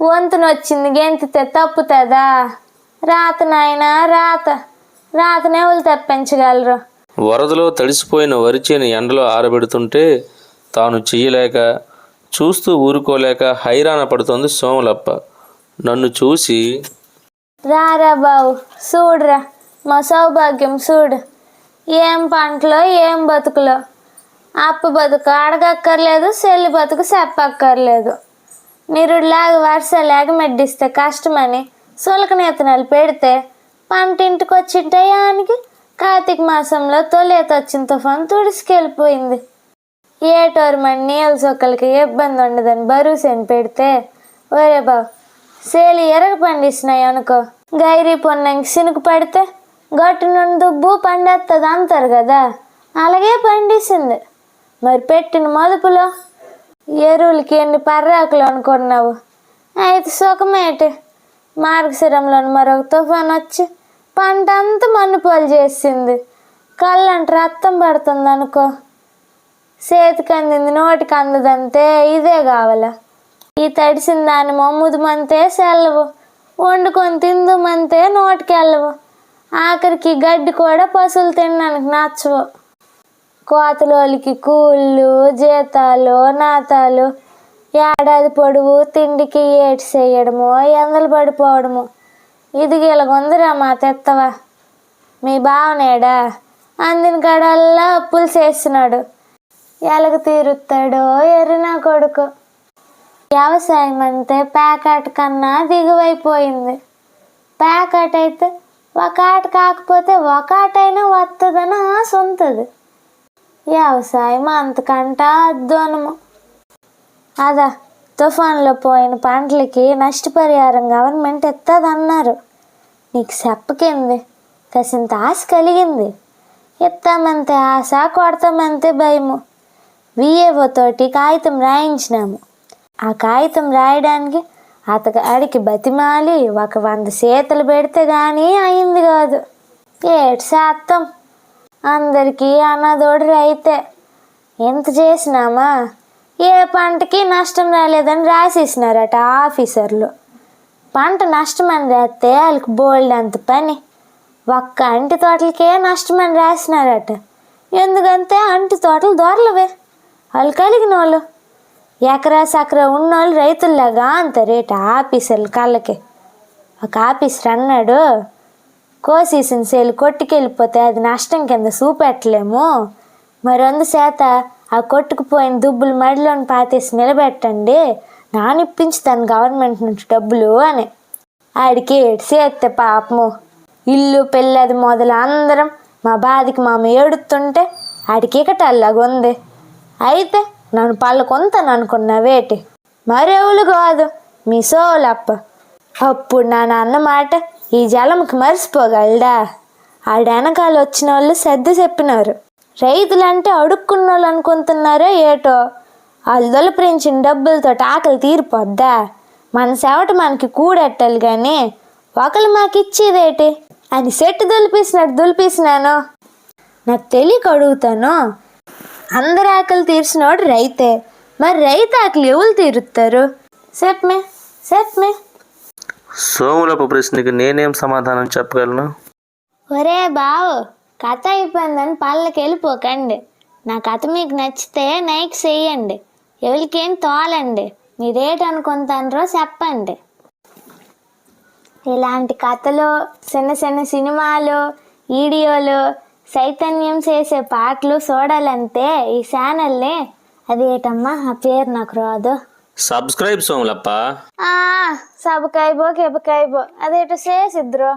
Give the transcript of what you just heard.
వంతున వచ్చింది గెంతితే తప్పుతుందా? రాత నాయన రాత. రాతనే వాళ్ళు తప్పించగలరు. వరదలో తడిసిపోయిన వరిచేను ఎండలో ఆరబెడుతుంటే తాను చెయ్యలేక చూస్తూ ఊరుకోలేక హైరాణ పడుతోంది సోములప్ప. నన్ను చూసి రారా బావు చూడురా మా సౌభాగ్యం చూడు ఏం పంటలో ఏం బతుకులో? అప్ప బతుకు అడగక్కర్లేదు సెల్లి బతుకు చెప్పక్కర్లేదు నిరుడులాగా వర్షాలాగా మెడ్డిస్తే కష్టమని సులకనేతనాలు పెడితే పంట ఇంటికి వచ్చిన టయానికి కార్తీక మాసంలో తొలేత వచ్చిన తుఫాను తుడిసికెళ్ళిపోయింది. ఏటోరు మన నీళ్ళ సొక్కలకి ఇబ్బంది ఉండదని బరువుసేని పెడితే ఒరే బావ్ సేలి ఎరగ పండిస్తున్నాయి అనుకో. గైరీ పొన్నంకి సినుకు పడితే గట్టు నుండి దుబ్బు పండేస్తుంది అంటారు కదా అలాగే పండిస్తుంది మరి పెట్టిన మదుపులో ఎరువులకి ఎన్ని పర్రాకులు అనుకున్నావు అయితే సుఖమేటి మార్గశిరంలోని మరొక తుఫాన్ వచ్చి పంట అంతా మన్నుపాలు చేసింది. కళ్ళంట రక్తం పడుతుంది అనుకో చేతికి అందింది నోటికి అందదంతే ఇదే కావాలా. ఈ తడిసిన దాని మమ్ముదమంతే సెల్లవు వండుకొని తిందుమంతే నోటికి వెళ్ళవు ఆఖరికి గడ్డి కూడా పశువులు తినడానికి నచ్చవు. కోతలోలికి కూళ్ళు జీతాలు నాతాలు ఏడాది పొడువు తిండికి ఏటి చేయడము ఎందలు పడిపోవడము. ఇది గీలగుందిరా మా తెత్తవా. మీ బావనేడా? అందిన కాడల్లా అప్పులు చేస్తున్నాడు. ఎలగ తీరుతాడో ఎర్రినా కొడుకు. వ్యవసాయం అంతే ప్యాకెట్ కన్నా దిగువైపోయింది. ప్యాకెట్ అయితే ఒక ఆట కాకపోతే ఒక ఆటైనా వస్తుందని ఆశ ఉంటుంది. వ్యవసాయం అంతకంటా అధ్వానము. అదా తుఫాన్లో పోయిన పంటలకి నష్టపరిహారం గవర్నమెంట్ ఇస్తుందన్నారు నీకు చెప్పకింది? కసింత ఆశ కలిగింది. ఇస్తామంతే ఆశ కొడతామంతే భయము. విఏఓతోటి కాగితం రాయించినాము. ఆ కాగితం రాయడానికి అతగాడికి బతిమాలి ఒక వంద చేతులు పెడితే కానీ అయింది కాదు. ఏడు శాతం అందరికీ అన్నదోడు రైతే ఎంత చేసినామా? ఏ పంటకి నష్టం రాలేదని రాసేసినారట ఆఫీసర్లు. పంట నష్టమని రాస్తే వాళ్ళకి బోల్డ్ అంత పని. ఒక్క అంటి తోటలకే నష్టమని రాసినారట. ఎందుకంటే అంటి తోటలు దొరలవే. వాళ్ళు కలిగిన వాళ్ళు ఎకరా సకరా ఉన్నోళ్ళు రైతుల్లాగా అంత రేటు ఆఫీసర్లు కళ్ళకి. ఒక ఆఫీసర్ అన్నాడు కోసేసిన సేలు కొట్టుకెళ్ళిపోతే అది నష్టం కింద చూపెట్టలేము. మరి వంద శాత ఆ కొట్టుకుపోయిన దుబ్బులు మడిలోని పాతేసి నిలబెట్టండి. నానిప్పించుతాను గవర్నమెంట్ నుంచి డబ్బులు అని. ఆడికి ఏడ్చేస్తే పాపము. ఇల్లు పెళ్ళది మొదలు అందరం మా బాధకి మామ ఏడుతుంటే ఆడికి ఇకటల్లాగా ఉంది. అయితే నన్ను పళ్ళు కొంతను అనుకున్నావేటి మరెవులు కాదు మీ సోలప్ప. అప్పుడు నా నాన్న మాట ఈ జలంకి మర్చిపోగలడా ఆడ వెనకాల వచ్చిన వాళ్ళు సర్ది చెప్పినారు. రైతులంటే అడుక్కున్న వాళ్ళు అనుకుంటున్నారో ఏటో? వాళ్ళు దొలపరించిన డబ్బులతో ఆకలి తీరిపోద్దా? మన సేవట మనకి కూడెట్టాలి కానీ ఒకళ్ళు మాకు ఇచ్చేదేటి అని సెట్ దులిపేసినట్టు దులిపేసినాను. నాకు తెలియక అడుగుతాను. అందరి ఆకలి తీర్చినోడు రైతే. మరి రైతు ఆకలి ఎవరు తీరుస్తారు చెప్పమే చెప్పమే. సోములపు ప్రశ్నకి నేనేం సమాధానం చెప్పగలను? ఒరే బావు కథ అయిపోయిందని పళ్ళకి వెళ్ళిపోకండి. నా కథ మీకు నచ్చితే నైక్ చేయండి. ఎవరికేం తోలండి. మీరేటి అనుకుంటారో చెప్పండి. ఇలాంటి కథలు చిన్న చిన్న సినిమాలు వీడియోలు చైతన్యం చేసే పాటలు చూడాలంటే ఈ ఛానల్ని అది ఏటమ్మా? ఆ పేరు నాకు రాదు. సబ్స్క్రైబ్ సోములప్ప. ఆ సబకాయబో కెబకాయబో అదేటో చేసిద్రు